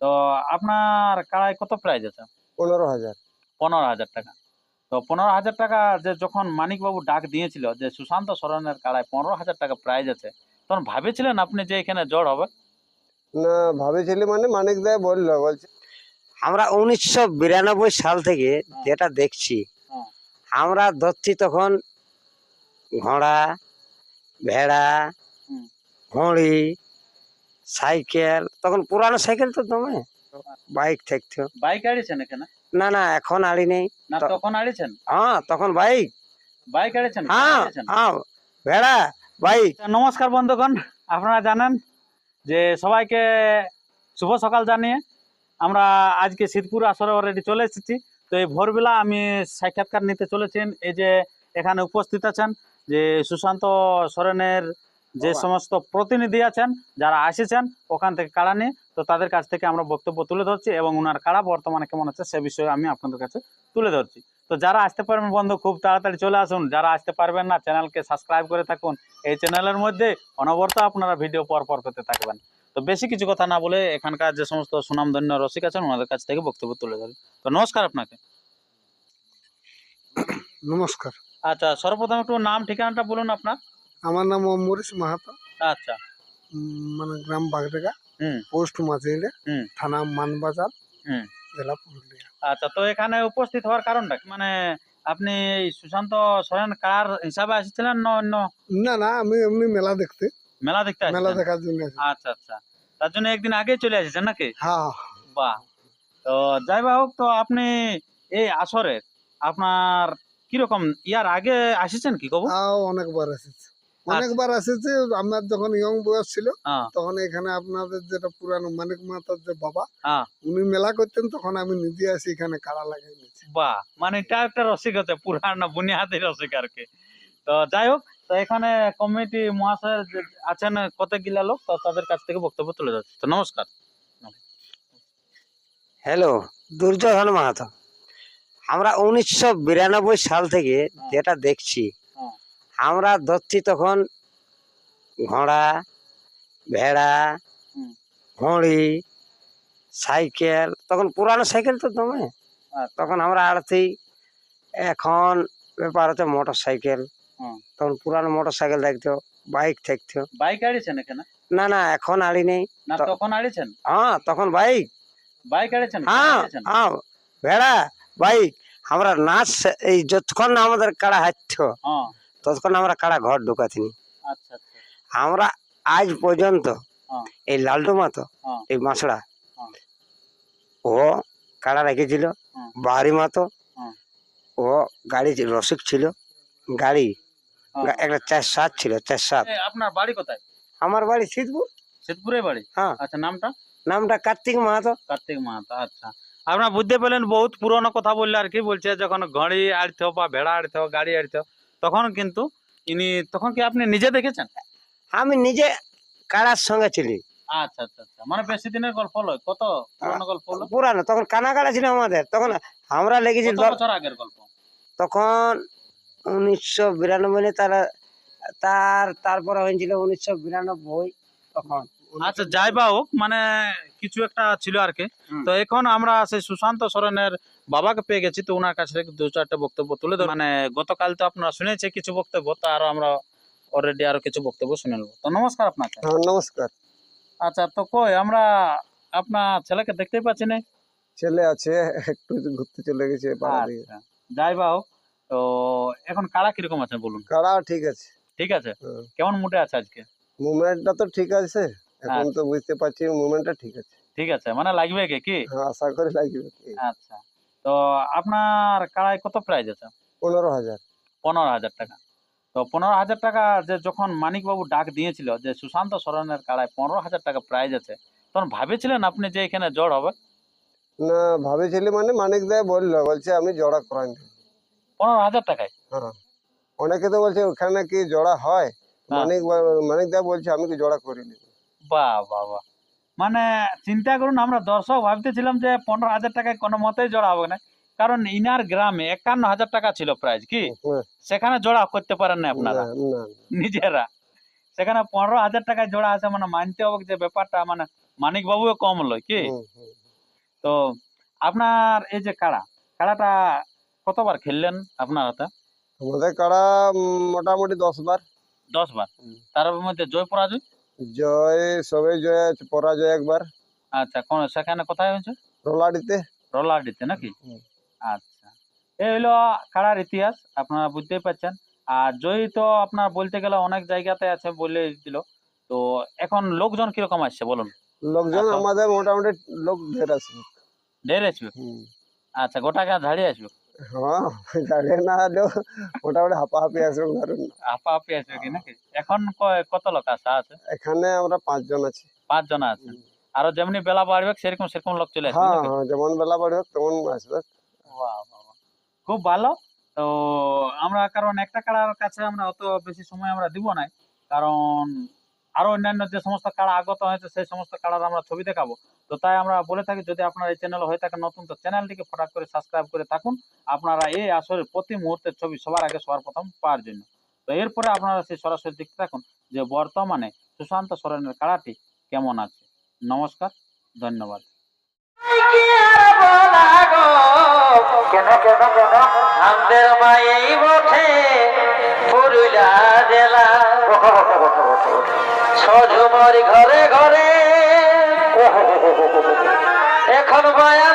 তো আপনার কাড়ায় কত প্রাইজ আছে? পনেরো হাজার। পনেরো হাজার টাকা। তো পনেরো হাজার টাকা যে যখন মানিকবাবু ডাক দিয়েছিল যে সুশান্ত সরণের কাড়ায় পনেরো হাজার টাকা প্রাইজ আছে তখন ভাবেছিলেন আপনি যে এখানে জড় হবে? না ভাবেছিলি মানে মানিক দেয় বলল বলছে। আমরা উনিশশো বিরানব্বই সাল থেকে যেটা দেখছি হ্যাঁ। আমরা ধরছি তখন ঘোড়া ভেড়া। ঘড়ি সাইকেল তখন পুরানো সাইকেল তো দমে। বাইক থাকতো বাইক আড়িয়েছেন এখানে? না না এখন আড়ি নেই। না তখন আড়িয়েছেন? হ্যাঁ তখন বাইক। বাইক আড়িয়েছেন? হ্যাঁ? হ্যাঁ ভেড়া বাইক। আচ্ছা, নমস্কার বন্ধুগণ আপনারা জানেন যে সবাইকে শুভ সকাল জানিয়ে আমরা আজকে শীতপুর আসরে অলরেডি চলে এসেছি। তো এই ভোরবেলা আমি সাক্ষাৎকার নিতে চলেছেন। এই যে এখানে উপস্থিত আছেন যে সুশান্ত সরেনের যে সমস্ত প্রতিনিধি আছেন যারা এসেছেন ওখান থেকে কাড়া নিয়ে তো তাদের কাছ থেকে আমরা বক্তব্য তুলে ধরছি এবং ওনার কাড়া বর্তমানে কেমন আছে সে বিষয়ে আমি আপনাদের কাছে তুলে ধরছি। তো যারা আসতে পারবেন বন্ধু খুব তাড়াতাড়ি চলে আসুন। যারা আসতে পারবেন না চ্যানেলকে সাবস্ক্রাইব করে থাকুন। এই চ্যানেলের মধ্যে অনবরত আপনারা ভিডিও পর পর পেতে থাকবেন। তো বেশি কিছু কথা না বলে এখানকার যে সমস্ত সুনামধন্য রসিক আছেন ওনাদের কাছ থেকে বক্তব্য তুলে ধরি। তো নমস্কার আপনাকে। নমস্কার। আচ্ছা সর্বপ্রথম একটু নাম ঠিকানাটা বলুন আপনার। আমার নাম মরিস মাহাতো। আচ্ছা। মানে গ্রাম বাগডেগা পোস্ট হুম। থানা মানবাজার। জেলা পুরুলিয়া। আচ্ছা তো এখানে উপস্থিত হওয়ার কারণটা? মানে আপনি সুশান্ত সরেন কার হিসাবে এসেছিলেন না অন্য? না না আমি এমনি মেলা দেখতে। মেলা দেখতে মেলা দেখার জন্য আচ্ছা আচ্ছা। তার জন্য একদিন আগে চলে এসেছেন নাকি? হ্যাঁ বাহ। তো যাই হোক তো আপনি এই আসরে আপনার কীরকম ইয়ার আগে আসেছেন কি কব? অনেকবার এসেছি অনেকবার এসেছি আমার যখন ইয়ং বয়স ছিল হ্যাঁ। তখন এখানে আপনাদের যেটা পুরানো মানিক মাতার যে বাবা হ্যাঁ। উনি মেলা করতেন তখন আমি নিজে আসি এখানে কাড়া লাগিয়ে নিয়েছি। বাহ! মানে এটা একটা রসিকতা পুরানো বুনিয়াদি রসিক আর কি। তো যাই হোক তো এখানে কমিটি মহাশয় যে আছেন কত গিলা লোক তো তাদের কাছ থেকে বক্তব্য তুলে যাচ্ছে তো নমস্কার। হ্যালো দুর্যোধন মাহাতো। আমরা উনিশশো বিরানব্বই সাল থেকে যেটা দেখছি হ্যাঁ। আমরা ধরছি তখন ঘোড়া ভেড়া ঘড়ি সাইকেল তখন পুরানো সাইকেল তো দমে আচ্ছা। তখন আমরা আড়তি এখন ব্যাপার হচ্ছে মোটর সাইকেল। তখন পুরানো মোটর সাইকেল দেখতো বাইক থাকতো বাইক আড়িয়েছেন এখানে? না না এখন আড়ি নেই না তখন আড়িয়েছেন হ্যাঁ তখন বাইক। বাইক আড়িয়েছেন হ্যাঁ হ্যাঁ ভেড়া বাইক। আমরা নাচ এই যতক্ষণ আমাদের কাড়া হাঁটতো হ্যাঁ। ততক্ষণ আমরা কারা ঘর ঢুকাতিনি আচ্ছা আচ্ছা আমরা আজ পর্যন্ত হ্যাঁ। এই লালটু মাতো হ্যাঁ। এই মাছড়া হ্যাঁ। ও কাড়া রেখেছিল। বাহারি মাতো। ও গাড়ি রসিক ছিল গাড়ি। একটা চার সাত ছিল চার সাত আপনার বাড়ি কোথায় আমার বাড়ি শীতপুর শীতপুরে বাড়ি হ্যাঁ। আচ্ছা নামটা নামটা কার্তিক মাহাতো কার্তিক মাহাতো আচ্ছা আপনারা বুঝতে পেলেন বহুত পুরনো কথা বললে আর কি বলছে যখন ঘড়ি আড়তে বা ভেড়া আড়তে গাড়ি আড়তে তখন কিন্তু ইনি তখন কি আপনি নিজে দেখেছেন? আমি নিজে কারার সঙ্গে ছিলি। আচ্ছা আচ্ছা আচ্ছা। মানে বেশি দিনের গল্প হলো? কত পুরনো গল্প হলো? পুরানো তখন কানা কাড়া ছিল আমাদের। তখন আমরা লেগেছি বছর আগের গল্প? তখন উনিশশো বিরানব্বই তার তার তারপরে হয়েছিল উনিশশো বিরানব্বই তখন। আচ্ছা যাই বা হোক মানে কিছু একটা ছিল আর কি তো এখন আমরা সেই সুশান্ত সরেনের বাবাকে পেয়ে গেছি তো ওনার কাছে দু চারটে বক্তব্য তুলে ধর মানে গতকাল তো আপনারা শুনেছে কিছু বক্তব্য তো আরও আমরা অলরেডি আরও কিছু বক্তব্য শুনে নেব। তো নমস্কার আপনাকে। হ্যাঁ নমস্কার। আচ্ছা তো কই আমরা আপনার ছেলেকে দেখতেই পাচ্ছি না। ছেলে আছে একটু ঘুরতে চলে গেছে আচ্ছা যাই বা হোক তো এখন কারা কীরকম আছে বলুন। কাড়া ঠিক আছে। ঠিক আছে। কেমন মুডে আছে আজকে? মুভমেন্টটা তো ঠিক আছে। এখন তো বুঝতে পারছি মুভমেন্টটা ঠিক আছে। ঠিক আছে মানে লাগবে কি? কি? হ্যাঁ আশা করে লাগবে। আচ্ছা। তো আপনার কত প্রাইজ আছে? পনেরো হাজার। পনেরো হাজার টাকা। তো পনেরো হাজার টাকা যে যখন মানিকবাবু ডাক দিয়েছিল যে সুশান্ত কাড়ায় পনেরো হাজার টাকা প্রাইজ আছে তখন ভাবেছিলেন আপনি যে এখানে জড় হবে? না ভাবেছিলি মানে মানিক দেয় বলল বলছে আমি জোড়া করাই পনেরো হাজার টাকায়? হ্যাঁ। অনেকে তো বলছে ওখানে কি জোড়া হয়? হ্যাঁ। মানিক মানিক দেয় বলছে আমি কি জোড়া করি নি বাহ বাহ বাহ। মানে চিন্তা করুন আমরা দর্শক ভাবতেছিলাম যে পনেরো হাজার টাকায় কোনো মতেই জোড়া হবে না। কারণ ইনার গ্রামে একান্ন হাজার টাকা ছিল প্রাইজ কি? সেখানে জোড়া করতে পারেন না আপনারা। নিজেরা। সেখানে পনেরো হাজার টাকায় জোড়া আছে মানে মানতে হবে যে ব্যাপারটা মানে মানিক বাবু কম লয় কি। তো আপনার এই যে কাড়া কাড়াটা কতবার খেললেন আপনার হাতে? আমাদের কাড়া মোটামুটি দশ বার। দশ বার। তার মধ্যে জয় পরাজয় জয় সবে জয় পরাজয় একবার। আচ্ছা কোন সেখানে কোথায় হয়েছে? রোলাডিতে। রোলারডিতে নাকি? আচ্ছা। এই হলো কাড়ার ইতিহাস আপনারা বুঝতেই পারছেন। আর জয়ী তো আপনার বলতে গেলে অনেক জায়গাতে আছে বলে দিল। তো এখন লোকজন কীরকম আসছে বলুন? লোকজন আচ্ছা। আমাদের মোটামুটি লোক ঢের আসবে। ঢের আসবে? আচ্ছা গোটা গা ঝাড়িয়ে আসবে? হ্যাঁ দাঁড়িয়ে না হলেও মোটামুটি হাঁপাহাঁপি আসবে ধরুন আপা আপি কি নাকি? এখন কত লোক আসা আছে? এখানে আমরা পাঁচজন আছি। পাঁচ জন আছে আরও যেমনি বেলা বাড়বে সেরকম সেরকম লোক চলে আসবে হ্যাঁ হ্যাঁ যেমন বেলা বাড়বে তেমন আসবে। খুব ভালো। তো আমরা কারণ একটা কাড়ার কাছে আমরা অত বেশি সময় আমরা দিব না কারণ আরও অন্যান্য যে সমস্ত কাড়া আগত হয়েছে সেই সমস্ত কাড়ার আমরা ছবি দেখাবো। তো তাই আমরা বলে থাকি যদি আপনার এই চ্যানেল হয়ে থাকে নতুন তো চ্যানেলটিকে ফটাক করে সাবস্ক্রাইব করে থাকুন। আপনারা এই আসরের প্রতি মুহূর্তের ছবি সবার আগে সবার প্রথম পাওয়ার জন্য। তো এরপরে আপনারা সেই সরাসরি দেখতে থাকুন যে বর্তমানে সুশান্ত সরেনের কাড়াটি কেমন আছে। নমস্কার ধন্যবাদ। কেন কেন কেন? আমাদের মায়েই বটে পুরুলা জেলা। সজুমর ঘরে ঘরে। এখন মায়া